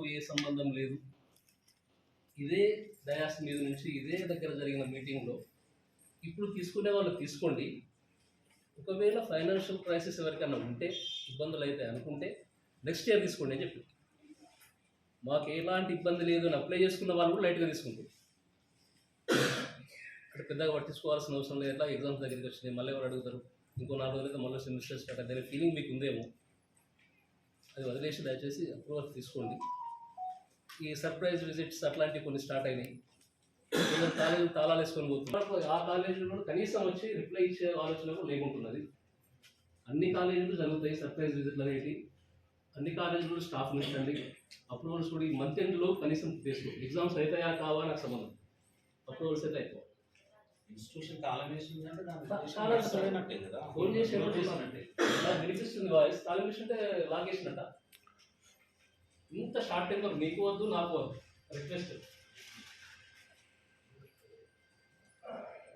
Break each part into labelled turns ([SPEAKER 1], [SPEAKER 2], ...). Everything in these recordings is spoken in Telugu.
[SPEAKER 1] నాకు ఏ సంబంధం లేదు. ఇదే డయాస్ మీద నుంచి ఇదే దగ్గర జరిగిన మీటింగ్లో ఇప్పుడు తీసుకునే వాళ్ళు తీసుకోండి. ఒకవేళ ఫైనాన్షియల్ క్రైసిస్ ఎవరికైనా ఉంటే ఇబ్బందులు అయితే అనుకుంటే నెక్స్ట్ ఇయర్ తీసుకోండి అని చెప్పి. మాకు ఎలాంటి ఇబ్బంది లేదు అని అప్లై చేసుకున్న వాళ్ళు కూడా లైట్గా తీసుకుంటారు అక్కడ పెద్దగా పట్టించుకోవాల్సిన అవసరం లేదు. ఎట్లా ఎగ్జామ్స్ దగ్గరికి వచ్చింది మళ్ళీ ఎవరు అడుగుతారు? ఇంకో నాలుగు రోజులైతే మళ్ళీ సెమిస్టర్ స్టార్ట్ అదే ఫీలింగ్ మీకు ఉందేమో అది వదిలేసి దయచేసి అప్రూవల్ తీసుకోండి. ఈ సర్ప్రైజ్ విజిట్స్ అట్లాంటివి కొన్ని స్టార్ట్ అయినాయి. కొందరు కాలేజీ తాళాలు వేసుకొని పోతున్నారు ఆ కాలేజీలో కూడా కనీసం వచ్చి రిప్లై ఇచ్చే ఆలోచన కూడా లేకుంటున్నది. అన్ని కాలేజీలు జరుగుతాయి సర్ప్రైజ్ విజిట్లు అనేవి అన్ని కాలేజీలు స్టాఫ్ ఉంచండి. అప్రూవల్స్ కూడా ఈ మంత్ ఎండ్లో కనీసం తీసుకో. ఎగ్జామ్స్ అవుతాయా కావా నాకు సంబంధం. అప్రూవల్స్ అయితే అయిపో
[SPEAKER 2] ఇన్స్టిట్యూషన్ తాళం
[SPEAKER 1] ఫోన్ చేసి వినిపిస్తుంది వాయిస్. తాళం వేసింటే లాగేసినట్ట ఇంత షార్ట్ టైంలో మీకు వద్దు నాకు వద్దు. రిక్వెస్ట్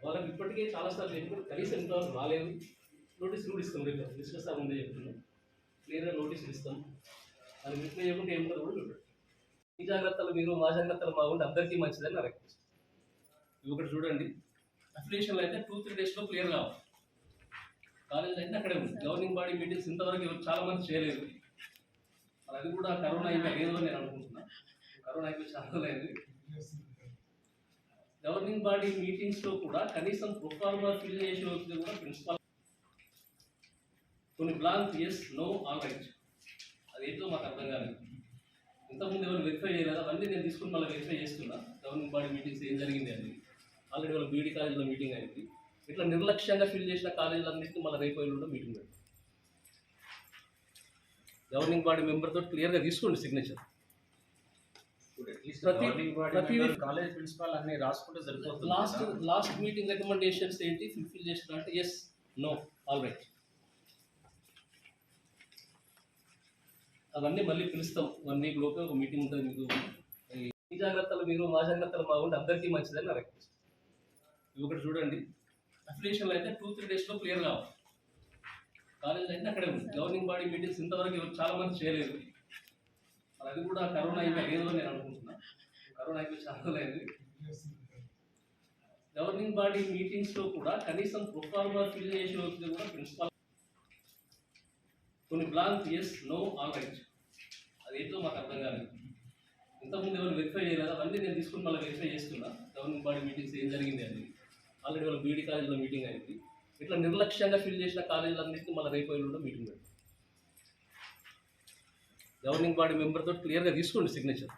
[SPEAKER 1] వాళ్ళకి ఇప్పటికే చాలాసార్లు చెప్పారు కనీసం ఇంతవరకు రాలేదు. నోటీస్ కూడా ఇస్తాం రేపు. డిస్కస్ ముందే చెప్తున్నాం క్లియర్గా నోటీసులు ఇస్తాం. అది రిప్లై చేయకుంటే ఏముంటుంది కూడా చూడండి. మీ జాగ్రత్తలు మీరు మా జాగ్రత్తలు బాగుంటే అందరికీ మంచిదని నా రిక్వెస్ట్ ఇవి ఒకటి చూడండి. అప్లికేషన్లు అయితే టూ త్రీ డేస్లో క్లియర్ కావాలి. కాలేజ్ అయితే అక్కడే ఉంది. గవర్నింగ్ బాడీ మీటింగ్స్ ఇంతవరకు చాలా మంది చేయలేదు. మరి అది కూడా కరోనా అయిపోయి ఏదో నేను అనుకుంటున్నా. కరోనా అయిపోయి చాలా గవర్నింగ్ బాడీ మీటింగ్స్లో కూడా కనీసం ప్రొఫార్మా ఫిల్ చేసి వచ్చింది కూడా ప్రిన్సిపాల్ కొన్ని blank yes no all right అది ఏంటో మాకు అర్థం కాలేదు. ఇంతకుముందు ఎవరు వెరిఫై చేయలేదు. అవన్నీ నేను తీసుకుని మళ్ళీ వెరిఫై చేస్తున్నా. గవర్నింగ్ బాడీ మీటింగ్స్ ఏం జరిగింది అని. ఆల్రెడీ వాళ్ళ బీడీ కాలేజీలో మీటింగ్ అయింది. ఇట్లా నిర్లక్ష్యంగా ఫిల్ చేసిన కాలేజీలన్నింటినీ మళ్ళీ రేపు మీటింగ్ పెడతాం. గవర్నింగ్ బాడీ మెంబర్ తోటి క్లియర్గా తీసుకోండి సిగ్నేచర్
[SPEAKER 2] కాలేజ్ ప్రిన్సిపాల్ అన్ని రాసుకుంటే సరిపోతుంది
[SPEAKER 1] లాస్ట్. లాస్ట్ మీటింగ్ రికమెండేషన్స్ ఏంటి? ఫుల్ఫిల్ చేసిన అంటే ఎస్ నో ఆల్ రైట్ అవన్నీ మళ్ళీ పిలుస్తాం. వన్ వీక్ లోపే ఒక మీటింగ్ ఉంటుంది మీకు. ఈ- ఈ జాగ్రత్తలు మీరు మా జాగ్రత్తలు మా ఉంటే అందరికీ మంచిదని నా రిక్వెస్ట్ ఇవి ఒకటి చూడండి. అప్లికేషన్లు అయితే టూ త్రీ డేస్లో క్లియర్ కావాలి. కాలేజ్ అయితే అక్కడే ఉంది. గవర్నింగ్ బాడీ మీటింగ్స్ ఇంతవరకు ఎవరు చాలా మంది చేయలేదు. మరి అది కూడా కరోనా అయిపోయి ఏదో నేను అనుకుంటున్నా. కరోనా అయిపోయి చాలా లేదు గవర్నింగ్ బాడీ మీటింగ్స్లో కూడా కనీసం ప్రొఫార్మా ఫిల్ చేసి వచ్చింది కూడా ప్రిన్సిపాల్ కొన్ని blank yes no all right అది ఏంటో మాకు అర్థం కాలేదు. ఇంతకుముందు ఎవరు వెరిఫై చేయలేదు. అవన్నీ నేను తీసుకుని మళ్ళీ వెరిఫై చేస్తున్నా. గవర్నింగ్ బాడీ మీటింగ్స్ ఏం జరిగింది అని ఆల్రెడీ వాళ్ళ బీడీ కాలేజీలో మీటింగ్ అయింది. ఇట్లా నిర్లక్ష్యంగా ఫిల్ చేసిన కాలేజీలన్నింటినీ మళ్ళీ రేపు ఎల్లుండో మీటింగ్ పెడతాం. గవర్నింగ్ బాడీ మెంబర్ తోటి క్లియర్గా తీసుకోండి సిగ్నేచర్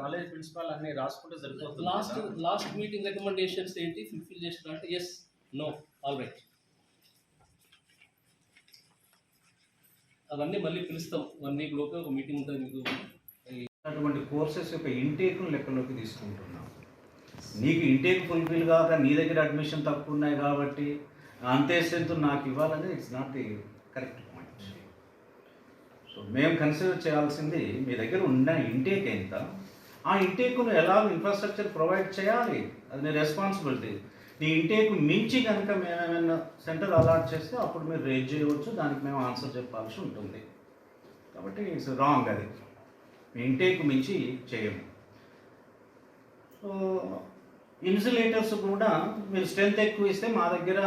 [SPEAKER 2] కాలేజ్ ప్రిన్సిపాల్ అన్ని రాసుకుంటే సరిపోతుంది
[SPEAKER 1] లాస్ట్. లాస్ట్ మీటింగ్ రికమెండేషన్స్ ఏంటి? ఫుల్ఫిల్ చేసిన అంటే ఎస్ నో ఆల్ రైట్ అవన్నీ మళ్ళీ పిలుస్తాం. వన్ వీక్ లోపే ఒక మీటింగ్ ఉంటుంది మీకు.
[SPEAKER 3] అటువంటి కోర్సెస్ యొక్క ఇంటేక్ లెక్కలోకి తీసుకుంటున్నాం. నీకు ఇంటేక్ ఫుల్ఫిల్ కాక నీ దగ్గర అడ్మిషన్ తక్కువ ఉన్నాయి కాబట్టి అంతే స్ట్రెంత్ నాకు ఇవ్వాలని it's not the correct point so మేము కన్సిడర్ చేయాల్సింది మీ దగ్గర ఉన్న ఇంటేక్ ఎంత? ఆ ఇంటేక్ను ఎలా ఇన్ఫ్రాస్ట్రక్చర్ ప్రొవైడ్ చేయాలి? అది మీ రెస్పాన్సిబిలిటీ నీ ఇంటేక్ మించి కనుక మేము ఏమైనా సెంటర్ అలాట్ చేస్తే అప్పుడు మీరు రేజ్ చేయవచ్చు దానికి మేము ఆన్సర్ చెప్పాల్సి ఉంటుంది. కాబట్టి ఇట్స్ రాంగ్ అది. ఇంటేక్ మించి చేయము. సో ఇన్సులేటర్స్ కూడా మీరు స్ట్రెంత్ ఎక్కువ ఇస్తే మా దగ్గర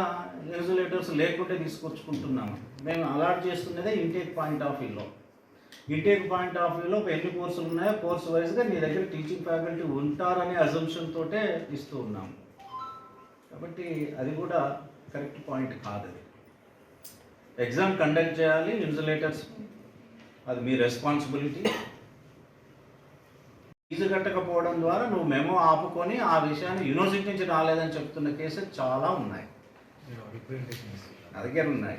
[SPEAKER 3] ఇన్సులేటర్స్ లేకుంటే తీసుకొచ్చుకుంటున్నాము. మేము అలాట్ చేస్తున్నదే ఇంటేక్ పాయింట్ ఆఫ్ వ్యూలో ఇంటేక్ పాయింట్ ఆఫ్ వ్యూలో ఎన్ని కోర్సులు ఉన్నాయో కోర్స్ వైజ్గా మీ దగ్గర టీచింగ్ ఫ్యాకల్టీ ఉంటారనే అజంప్షన్ తోటే ఇస్తూ ఉన్నాము. కాబట్టి అది కూడా కరెక్ట్ పాయింట్ కాదు అది. ఎగ్జామ్ కండక్ట్ చేయాలి ఇన్సులేటర్స్ అది మీ రెస్పాన్సిబిలిటీ ఫీజు కట్టకపోవడం ద్వారా నువ్వు మెమో ఆపుకొని ఆ విషయాన్ని యూనివర్సిటీ నుంచి రాలేదని చెప్తున్న కేసెస్ చాలా ఉన్నాయి. నా దగ్గర ఉన్నాయి.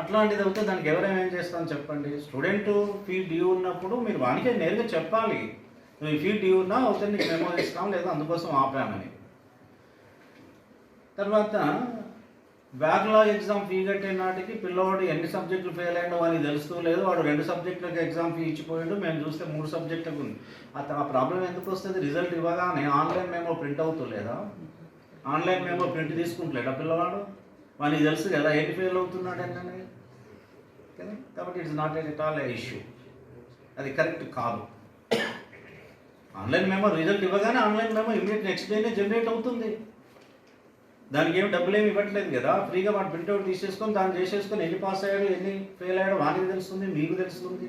[SPEAKER 3] అట్లాంటిది అవుతే దానికి ఎవరైనా ఏం చేస్తాం చెప్పండి? స్టూడెంట్ ఫీ డ్యూ ఉన్నప్పుడు మీరు వానికే నేరుగా చెప్పాలి. నువ్వు ఈ ఫీ డ్యూ ఉన్నా అవుతే నీకు మెమో ఇస్తాం లేదా అందుకోసం ఆపామని. తర్వాత బ్యాక్లాగ్ ఎగ్జామ్ ఫీ కట్టే నాటికి పిల్లవాడు ఎన్ని సబ్జెక్టులు ఫెయిల్ అయ్యాడో అని తెలుస్తూ లేదు. వాడు రెండు సబ్జెక్టులకు ఎగ్జామ్ ఫీ ఇచ్చిపోయాడు. మేము చూస్తే మూడు సబ్జెక్టులకు ఉంది. అత ఆ ప్రాబ్లం ఎందుకు వస్తుంది? రిజల్ట్ ఇవ్వగానే ఆన్లైన్ మేమో ప్రింట్ అవుతులేదా ఆన్లైన్ మేము ప్రింట్ తీసుకుంటలేడా పిల్లవాడు? వానికి తెలుసు కదా ఎన్ని ఫెయిల్ అవుతున్నాడు అని కాబట్టి it's not at all issue అది కరెక్ట్ కాదు. ఆన్లైన్ మేమో రిజల్ట్ ఇవ్వగానే ఆన్లైన్ మేమో ఇమీడియట్ నెక్స్ట్ డేనే జనరేట్ అవుతుంది. దానికి ఏమి డబ్బులు ఏమి ఇవ్వట్లేదు కదా. ఫ్రీగా వాడు ప్రింట్అవుట్ తీసేసుకొని దాన్ని చేసేసుకొని ఎన్ని పాస్ అయ్యాడు ఎన్ని ఫెయిల్ అయ్యాడు వానికి తెలుస్తుంది మీకు తెలుస్తుంది.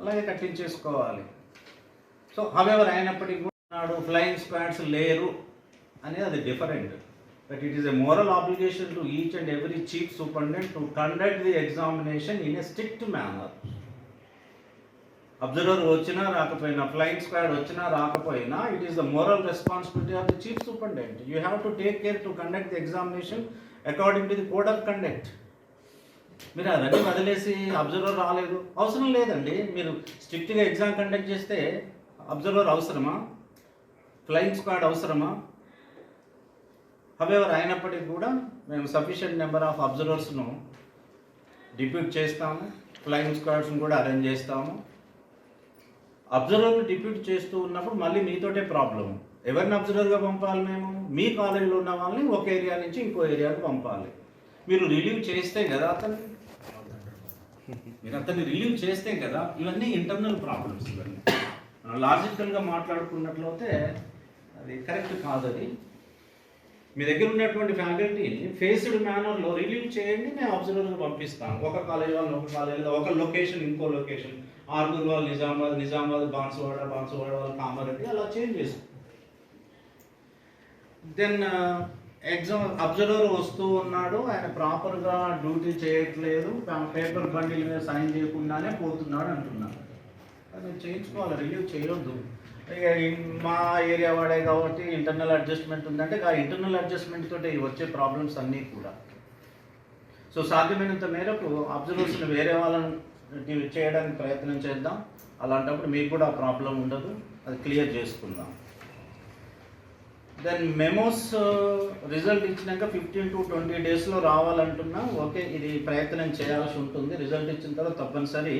[SPEAKER 3] అలాగే కట్టించేసుకోవాలి. సో హవెవర్ అయినప్పటికీ కూడా నాడు ఫ్లయింగ్ స్క్వాడ్స్ లేరు అనేది అది different but it is a moral obligation to each and every chief superintendent to conduct the examination in a strict manner observer వచ్చినా రాకపోయినా ఫ్లయింగ్ స్క్వాడ్ వచ్చినా రాకపోయినా it is the moral responsibility of the chief superintendent you have to take care to conduct the examination according to the code of conduct మీరు అవన్నీ వదిలేసి అబ్జర్వర్ రాలేదు. అవసరం లేదండి. మీరు స్ట్రిక్ట్గా ఎగ్జామ్ కండక్ట్ చేస్తే అబ్జర్వర్ అవసరమా? ఫ్లయింగ్ స్క్వాడ్ అవసరమా? హవెవర్ అయినప్పటికీ కూడా మేము సఫిషియంట్ నెంబర్ ఆఫ్ అబ్జర్వర్స్ను డిప్యూట్ చేస్తాము. ఫ్లయింగ్ స్క్వాడ్స్ని కూడా అరేంజ్ చేస్తాము. అబ్జర్వర్ని డిప్యూట్ చేస్తూ ఉన్నప్పుడు మళ్ళీ మీతోటే ప్రాబ్లం. ఎవరిని అబ్జర్వర్గా పంపాలి మేము? మీ కాలేజీలో ఉన్న వాళ్ళని ఒక ఏరియా నుంచి ఇంకో ఏరియాకు పంపాలి. మీరు రిలీవ్ చేస్తే కదా అతన్ని? మీరు అతన్ని రిలీవ్ చేస్తే కదా? ఇవన్నీ ఇంటర్నల్ ప్రాబ్లమ్స్ ఇవన్నీ. లాజికల్గా మాట్లాడుకున్నట్లయితే అది కరెక్ట్ కాదు అది. మీ దగ్గర ఉన్నటువంటి ఫ్యాకల్టీని ఫేస్డ్ మేనర్లో రిలీవ్ చేయండి నేను అబ్జర్వర్గా పంపిస్తాను ఒక కాలేజ్ వాళ్ళని ఒక కాలేజీలో ఒక లొకేషన్ ఇంకో లొకేషన్ ఆరుగురు వాళ్ళు నిజామాబాద్ నిజామాబాద్ బాన్సువాడ బాన్సువాడ వాళ్ళు కామారెడ్డి అలా చేంజ్ చేశారు. దెన్ ఎగ్జామ్ అబ్జర్వర్ వస్తూ ఉన్నాడు ఆయన ప్రాపర్గా డ్యూటీ చేయట్లేదు పేపర్ బండిల్ మీద సైన్ చేయకుండానే పోతున్నాడు అంటున్నాడు. అది చేయించుకోవాలి రిలీవ్ చేయొద్దు. ఇక మా ఏరియా వాడే కాబట్టి ఇంటర్నల్ అడ్జస్ట్మెంట్ ఉందంటే ఆ ఇంటర్నల్ అడ్జస్ట్మెంట్ తోటి వచ్చే ప్రాబ్లమ్స్ అన్నీ కూడా. సో సాధ్యమైనంత మేరకు అబ్జర్వర్స్ని వేరే వాళ్ళని చేయడానికి ప్రయత్నం చేద్దాం. అలాంటప్పుడు మీకు కూడా ఆ ప్రాబ్లం ఉండదు. అది క్లియర్ చేసుకుందాం. దెన్ మెమోస్ రిజల్ట్ ఇచ్చినాక ఫిఫ్టీన్ టు ట్వంటీ డేస్లో రావాలంటున్నా. ఓకే ఇది ప్రయత్నం చేయాల్సి ఉంటుంది. రిజల్ట్ ఇచ్చిన తర్వాత తప్పనిసరి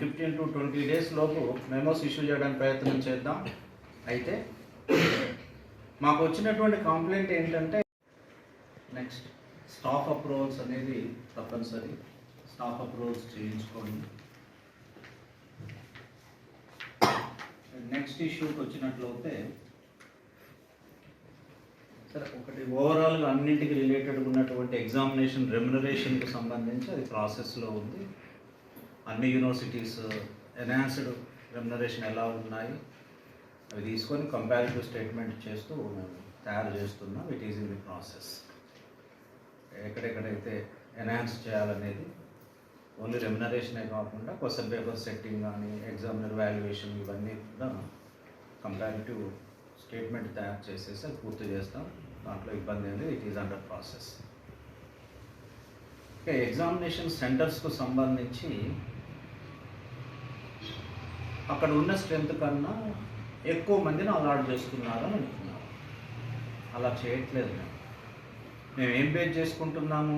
[SPEAKER 3] ఫిఫ్టీన్ టు ట్వంటీ డేస్ లోపు మెమోస్ ఇష్యూ చేయడానికి ప్రయత్నం చేద్దాం. అయితే మాకు వచ్చినటువంటి కంప్లైంట్ ఏంటంటే నెక్స్ట్ స్టాఫ్ అప్రూవల్స్ అనేది తప్పనిసరి. స్టాఫ్ రోడ్స్ చేయించుకోండి నెక్స్ట్ ఇష్యూకి వచ్చినట్లయితే సరే ఒకటి ఓవరాల్గా అన్నింటికి రిలేటెడ్ ఉన్నటువంటి ఎగ్జామినేషన్ రెమ్యునరేషన్కి సంబంధించి అది ప్రాసెస్లో ఉంది. అన్ని యూనివర్సిటీస్ ఎన్హాన్స్డ్ రెమ్యునరేషన్ ఎలా ఉన్నాయి అవి తీసుకొని కంపారిటివ్ స్టేట్మెంట్ చేస్తూ మేము తయారు చేస్తున్నాం. It is in the process ఎక్కడెక్కడైతే ఎన్హాన్స్ చేయాలనేది ఓన్లీ రెమ్యునరేషనే కాకుండా క్వశ్చన్ పేపర్ సెట్టింగ్ కానీ ఎగ్జామినర్ వాల్యుయేషన్ ఇవన్నీ కూడా కంపారిటివ్ స్టేట్మెంట్ తయారు చేసేసి అది పూర్తి చేస్తాం. దాంట్లో ఇబ్బంది అనేది it is under process okay examination సెంటర్స్కు సంబంధించి అక్కడ ఉన్న స్ట్రెంత్ కన్నా ఎక్కువ మందిని అలాట్ చేస్తున్నారని అనుకున్నాం అలా చేయట్లేదు మేము మేము ఏం బేస్ చేసుకుంటున్నాము?